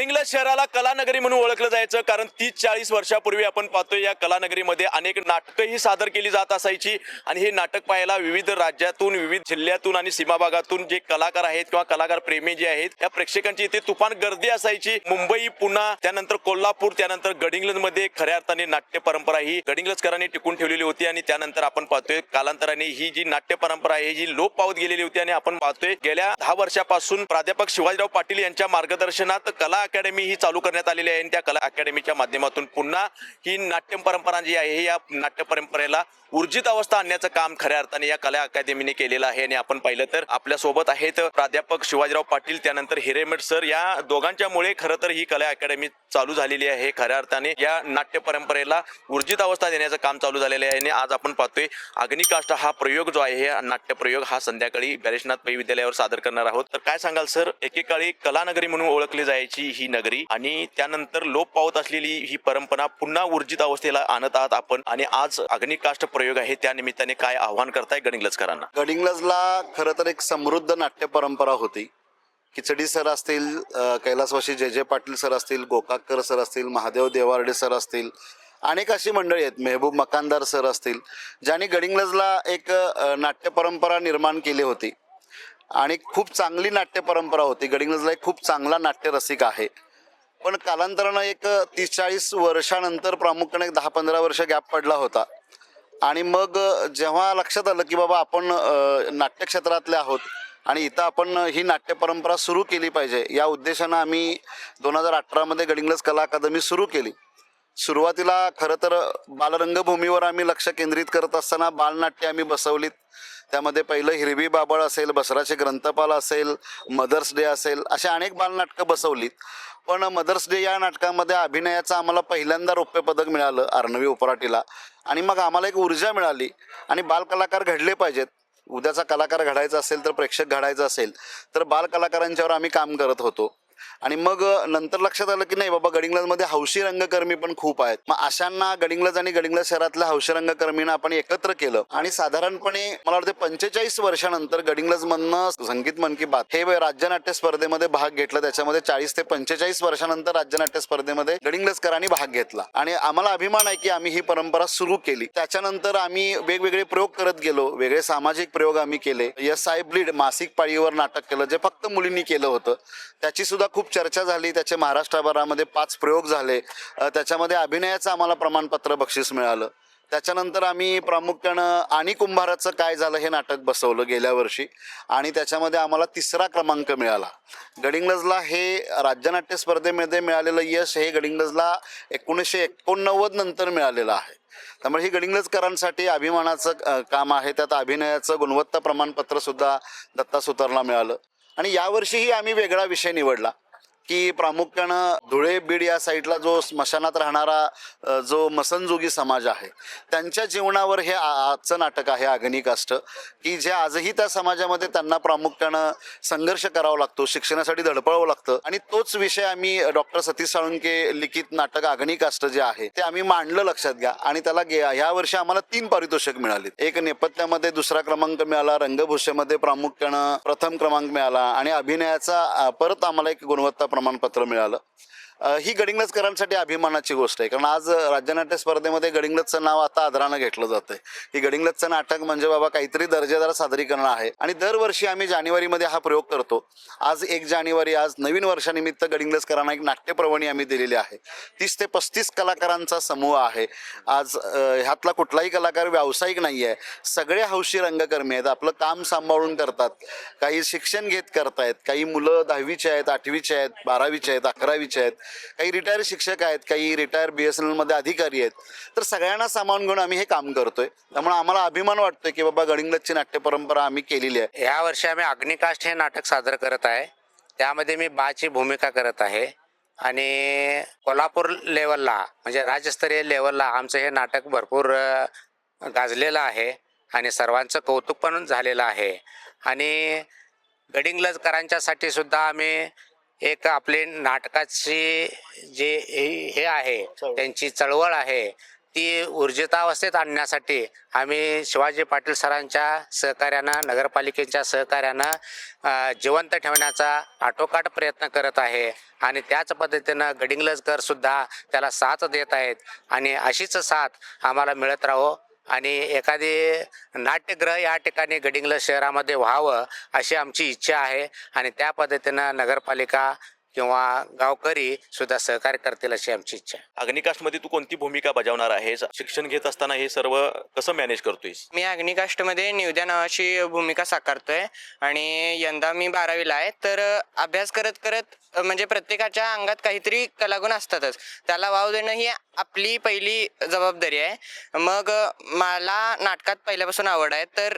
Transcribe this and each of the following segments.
गडिंग्लज शहराला कलानगरी म्हणून ओळखलं जायचं कारण तीस चाळीस वर्षापूर्वी आपण पाहतोय या कलानगरीमध्ये अनेक नाटकंही सादर केली जात असायची. आणि हे नाटक पाहायला विविध राज्यातून विविध जिल्ह्यातून आणि सीमाभागातून जे कलाकार आहेत किंवा कलाकार प्रेमी जे आहेत या प्रेक्षकांची इथे तुफान गर्दी असायची. मुंबई पुन्हा त्यानंतर कोल्हापूर त्यानंतर गडिंग्लजमध्ये खऱ्या अर्थाने नाट्य परंपरा ही गडिंग्लजकरांनी टिकून ठेवलेली होती. आणि त्यानंतर आपण पाहतोय कालांतराने ही जी नाट्य परंपरा आहे जी लोप पावत गेलेली होती. आणि आपण पाहतोय गेल्या दहा वर्षापासून प्राध्यापक शिवाजीराव पाटील यांच्या मार्गदर्शनात कला अकॅडमी ही चालू करण्यात आलेली आहे आणि त्या कला अकॅडमीच्या माध्यमातून पुन्हा ही नाट्य परंपरा जी आहे या नाट्य परंपरेला ऊर्जित अवस्था आणण्याचं काम खऱ्या अर्थाने या कला अकादमीने केलेलं आहे. आणि आपण पाहिलं तर आपल्यासोबत आहेत प्राध्यापक शिवाजीराव पाटील त्यानंतर हिरेमठ सर. या दोघांच्यामुळे खरं तर ही कला अकॅडमी चालू झालेली आहे. खऱ्या अर्थाने या नाट्य परंपरेला ऊर्जित अवस्था देण्याचं काम चालू झालेलं आहे. आणि आज आपण पाहतोय अग्निकाष्ट हा प्रयोग जो आहे हा नाट्य प्रयोग हा संध्याकाळी गणेशनाथ पै विद्यालयावर सादर करणार आहोत. तर काय सांगाल सर? एकेकाळी कलानगरी म्हणून ओळखली जायची ही नगरी आणि त्यानंतर लोप पावत असलेली ही परंपरा पुन्हा ऊर्जित अवस्थेला आणत आहात आपण आणि आज अग्निकाष्ट प्रयोग आहे. त्या निमित्ताने काय आव्हान करताय गडिंगलजकरांना गडिंग्लजला खरं तर एक समृद्ध नाट्य परंपरा होती. खिचडी सर असतील कैलासवाशी जय जे जे पाटील सर असतील गोकाककर सर असतील महादेव देवारडे सर असतील अनेक अशी मंडळी आहेत. मेहबूब मकानदार सर असतील ज्यांनी गडिंग्लजला एक नाट्य परंपरा निर्माण केली होती. आणि खूप चांगली नाट्य परंपरा होती. गडिंगलजला एक खूप चांगला नाट्य रसिक आहे. पण कालांतरानं एक तीस चाळीस वर्षानंतर प्रामुख्याने एक दहा पंधरा वर्ष गॅप पडला होता. आणि मग जेव्हा लक्षात आलं की बाबा आपण नाट्यक्षेत्रातले आहोत आणि इथं आपण ही नाट्य परंपरा सुरू केली पाहिजे या उद्देशानं आम्ही दोन हजार अठरामध्ये गडिंग्लज कला अकादमी सुरू केली. सुरुवातीला खरं तर बालरंगभूमीवर आम्ही लक्ष केंद्रित करत असताना बालनाट्य आम्ही बसवलीत. त्यामध्ये पहिलं हिरवी बाबळ असेल बसराचे ग्रंथपाल असेल मदर्स डे असेल असे अनेक बालनाटकं बसवलीत. पण मदर्स डे या नाटकामध्ये अभिनयाचं आम्हाला पहिल्यांदा रौप्य पदक मिळालं अर्णवी उपराटीला. आणि मग आम्हाला एक ऊर्जा मिळाली. आणि बालकलाकार घडले पाहिजेत. उद्याचा कलाकार घडायचा असेल तर प्रेक्षक घडायचा असेल. तर बालकलाकारांच्यावर आम्ही काम करत होतो. आणि मग नंतर लक्षात आलं की नाही बाबा गडिंग्लजमध्ये हौशी रंगकर्मी पण खूप आहेत. मग अशांना गडिंग्लज आणि गडिंग्लज शहरातल्या हौशी रंगकर्मींना आपण एकत्र केलं. आणि साधारणपणे मला वाटतं पंचेचाळीस वर्षानंतर गडिंग्लज मधनं संगीत मन की बात हे राज्यनाट्य स्पर्धेमध्ये भाग घेतला. त्याच्यामध्ये चाळीस ते पंचेचाळीस वर्षानंतर राज्यनाट्य स्पर्धेमध्ये गडिंग्लजकरांनी भाग घेतला. आणि आम्हाला अभिमान आहे की आम्ही ही परंपरा सुरू केली. त्याच्यानंतर आम्ही वेगवेगळे प्रयोग करत गेलो. वेगळे सामाजिक प्रयोग आम्ही केले. यस आय ब्लीड मासिक पाळीवर नाटक केलं जे फक्त मुलींनी केलं होतं. त्याची सुद्धा खूप चर्चा झाली त्याचे महाराष्ट्रभरामध्ये पाच प्रयोग झाले. त्याच्यामध्ये अभिनयाचं आम्हाला प्रमाणपत्र बक्षीस मिळालं. त्याच्यानंतर आम्ही प्रामुख्यानं आणि कुंभाराचं काय झालं हे नाटक बसवलं गेल्या वर्षी. आणि त्याच्यामध्ये आम्हाला तिसरा क्रमांक मिळाला. गडिंग्लजला हे राज्यनाट्य स्पर्धेमध्ये मिळालेलं यश हे गडिंग्लजला एकोणीसशे एकोणनव्वद नंतर मिळालेलं आहे. त्यामुळे ही गडिंग्लजकरांसाठी अभिमानाचं काम आहे. त्यात अभिनयाचं गुणवत्ता प्रमाणपत्रसुद्धा दत्ता सुतारला मिळालं. आणि यावर्षीही आम्ही वेगळा विषय निवडला. की प्रामुख्यानं धुळे बीड या साईडला जो स्मशानात राहणारा जो मसनजोगी समाज आहे त्यांच्या जीवनावर हे आजचं नाटक आहे अग्निकाष्ट की जे आजही त्या समाजामध्ये त्यांना प्रामुख्यानं संघर्ष करावा लागतो शिक्षणासाठी धडपडावं लागतं. आणि तोच विषय आम्ही डॉक्टर सतीश साळुंके लिखित नाटक अग्निकाष्ट जे आहे ते आम्ही मांडलं लक्षात घ्या. आणि त्याला ह्या वर्षी आम्हाला तीन पारितोषिक मिळाले एक नेपथ्यामध्ये दुसरा क्रमांक मिळाला रंगभूषेमध्ये प्रामुख्यानं प्रथम क्रमांक मिळाला आणि अभिनयाचा परत आम्हाला एक गुणवत्ता प्रमाणपत्र मिळालं. ही गडिंगलजकरांसाठी अभिमानाची गोष्ट आहे. कारण आज राज्यनाट्य स्पर्धेमध्ये गडिंगलजचं नाव आता आदरानं घेतलं जातंय. ही गडिंगलजचं नाटक म्हणजे बाबा काहीतरी दर्जेदार सादरीकरण आहे. आणि दरवर्षी आम्ही जानेवारीमध्ये हा प्रयोग करतो. आज एक जानेवारी आज नवीन वर्षानिमित्त गडिंगलजकरांना एक नाट्यप्रवणी आम्ही दिलेली आहे. तीस ते पस्तीस कलाकारांचा समूह आहे. आज ह्यातला कुठलाही कलाकार व्यावसायिक नाही आहे सगळे हौशी रंगकर्मी आहेत. आपलं काम सांभाळून करतात. काही शिक्षण घेत करतायत. काही मुलं दहावीचे आहेत आठवीचे आहेत बारावीचे आहेत अकरावीचे आहेत. काही रिटायर शिक्षक आहेत काही रिटायर बी एस एन एलमध्ये अधिकारी आहेत. तर सगळ्यांना सामावून घेऊन आम्ही हे काम करतोय. त्यामुळे आम्हाला अभिमान वाटतोय की बाबा गडिंगलजची नाट्य परंपरा आम्ही केलेली आहे. ह्या वर्षी आम्ही अग्निकाष्ट हे नाटक सादर करत आहे. त्यामध्ये मी बाची भूमिका करत आहे. आणि कोल्हापूर लेवलला म्हणजे राज्यस्तरीय लेवलला आमचं हे नाटक भरपूर गाजलेलं आहे. आणि सर्वांचं कौतुक पण झालेलं आहे. आणि गडिंग्लजकरांच्यासाठी सुद्धा आम्ही एक आपली नाटकाची जे हे आहे त्यांची चळवळ आहे ती ऊर्जितावस्थेत आणण्यासाठी आम्ही शिवाजी पाटील सरांच्या सहकार्यानं नगरपालिकेच्या सहकार्यानं जिवंत ठेवण्याचा आटोकाट प्रयत्न करत आहे. आणि त्याच पद्धतीनं गडिंग्लजकर सुद्धा त्याला साथ देत आहेत. आणि अशीच साथ आम्हाला मिळत राहो. आणि एखादी नाट्यगृह या ठिकाणी गडिंग्लज शहरामध्ये व्हावं अशी आमची इच्छा आहे. आणि त्या पद्धतीनं नगरपालिका किंवा गावकरी सुद्धा सहकार्य करतील अशी आमची इच्छा आहे. अग्निकास्टमध्ये तू कोणती भूमिका बजावणार आहेस? शिक्षण घेत असताना हे सर्व कसं मॅनेज करतोयस? मी अग्निकास्टमध्ये निवद्या नावाची भूमिका साकारतोय आणि यंदा मी बारावीला आहे. तर अभ्यास करत करत म्हणजे प्रत्येकाच्या अंगात काहीतरी कलागुण असतातच. त्याला वाव देणं ही आपली पहिली जबाबदारी आहे. मग मला नाटकात पहिल्यापासून आवड आहे. तर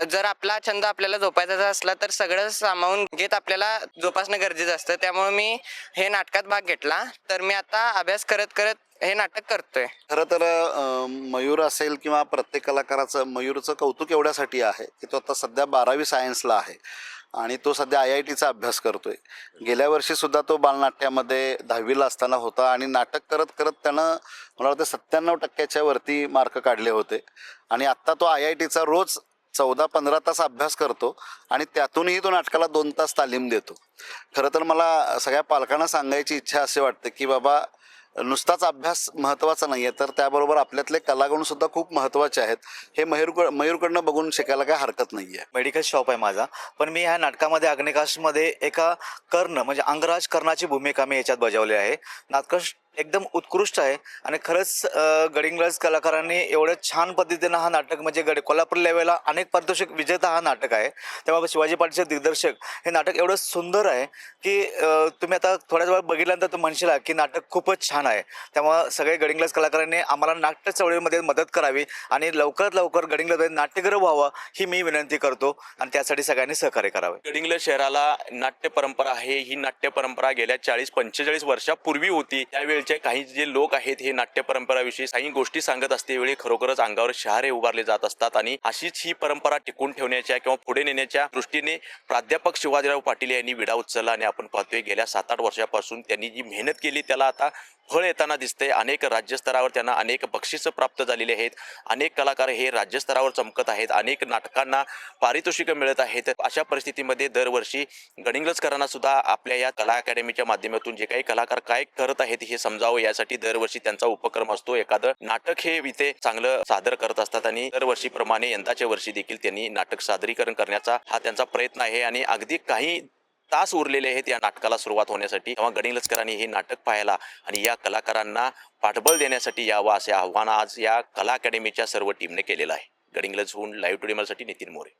जर आपला छंद आपल्याला जोपासायचा असला तर सगळं सामावून घेत आपल्याला जोपासणं गरजेचं असतं. त्यामुळे मी हे नाटकात भाग घेतला. तर मी आता अभ्यास करत करत हे नाटक करतोय. खरं तर मयूर असेल किंवा प्रत्येक कलाकाराचं मयूरचं कौतुक एवढ्यासाठी आहे की तो आता सध्या बारावी सायन्सला आहे आणि तो सध्या आय आय टीचा अभ्यास करतोय. गेल्या वर्षी सुद्धा तो बालनाट्यामध्ये दहावीला असताना होता आणि नाटक करत करत त्यानं मला वाटतं सत्त्याण्णव टक्क्याच्या वरती मार्क काढले होते. आणि आत्ता तो आय आय टीचा रोज चौदा पंधरा तास अभ्यास करतो आणि त्यातूनही तो नाटकाला दोन तास तालीम देतो. खरं तर मला सगळ्या पालकांना सांगायची इच्छा असे वाटते की बाबा नुसताच अभ्यास महत्त्वाचा नाही आहे तर त्याबरोबर आपल्यातले कलागुणसुद्धा खूप महत्त्वाचे आहेत. हे मयूरकड मयूरकडनं बघून शिकायला काय हरकत नाही आहे मेडिकल शॉप आहे माझा. पण मी ह्या नाटकामध्ये अग्निकाशमध्ये एका कर्ण म्हणजे अंगराज कर्णाची भूमिका मी याच्यात बजावली आहे. नाटक एकदम उत्कृष्ट आहे. आणि खरंच अं, गडिंग्लज कलाकारांनी एवढं छान पद्धतीनं हा नाटक म्हणजे गड कोल्हापूर लेवलला अनेक पारितोषिक विजेता हा नाटक आहे. त्यामुळे शिवाजी पाटीलचे दिग्दर्शक हे नाटक एवढं सुंदर आहे की तुम्ही आता थोड्याच वेळ बघितल्यानंतर तुम्ही म्हणशील की नाटक खूपच छान आहे. तेव्हा सगळे गडिंग्लज कलाकारांनी आम्हाला नाट्य चळवळीमध्ये मदत करावी आणि लवकरात लवकर गडिंग्लजमध्ये नाट्यगृह व्हावं ही मी विनंती करतो आणि त्यासाठी सगळ्यांनी सहकार्य करावे. गडिंग्लज शहराला नाट्य परंपरा आहे. ही नाट्य परंपरा गेल्या चाळीस पंचेचाळीस वर्षापूर्वी होती. त्यावेळी त्यावेळचे काही जे लोक आहेत हे नाट्य परंपराविषयी काही गोष्टी सांगत असते. वेळी खरोखरच अंगावर शहारे उभारले जात असतात आणि अशीच ही परंपरा टिकून ठेवण्याच्या किंवा पुढे नेण्याच्या दृष्टीने प्राध्यापक शिवाजीराव पाटील यांनी विडा उचलला आणि आपण पाहतोय गेल्या सात आठ वर्षापासून त्यांनी जी मेहनत केली त्याला आता फळ येताना दिसते. अनेक राज्यस्तरावर त्यांना अनेक बक्षिसं प्राप्त झालेली आहेत. अनेक कलाकार हे राज्यस्तरावर चमकत आहेत. अनेक नाटकांना पारितोषिकं मिळत आहेत. अशा परिस्थितीमध्ये दरवर्षी गणिंगलजकरांना सुद्धा आपल्या या कला अकॅडमीच्या माध्यमातून जे काही कलाकार काय करत आहेत हे समजावं यासाठी दरवर्षी त्यांचा उपक्रम असतो. एखादं नाटक हे इथे चांगलं सादर करत असतात आणि दरवर्षीप्रमाणे यंदाच्या वर्षी देखील त्यांनी नाटक सादरीकरण करण्याचा हा त्यांचा प्रयत्न आहे. आणि अगदी काही तास उरलेले आहेत या नाटकाला सुरुवात होण्यासाठी. तेव्हा गडिंग्लजकरांनी हे नाटक पाहायला आणि या कलाकारांना पाठबळ देण्यासाठी यावं असे आव्हान आज या कला अकॅडमीच्या सर्व टीमने केलेलं आहे. गडिंग्लजहून लाईव्ह टुडे साठी नितीन मोरे.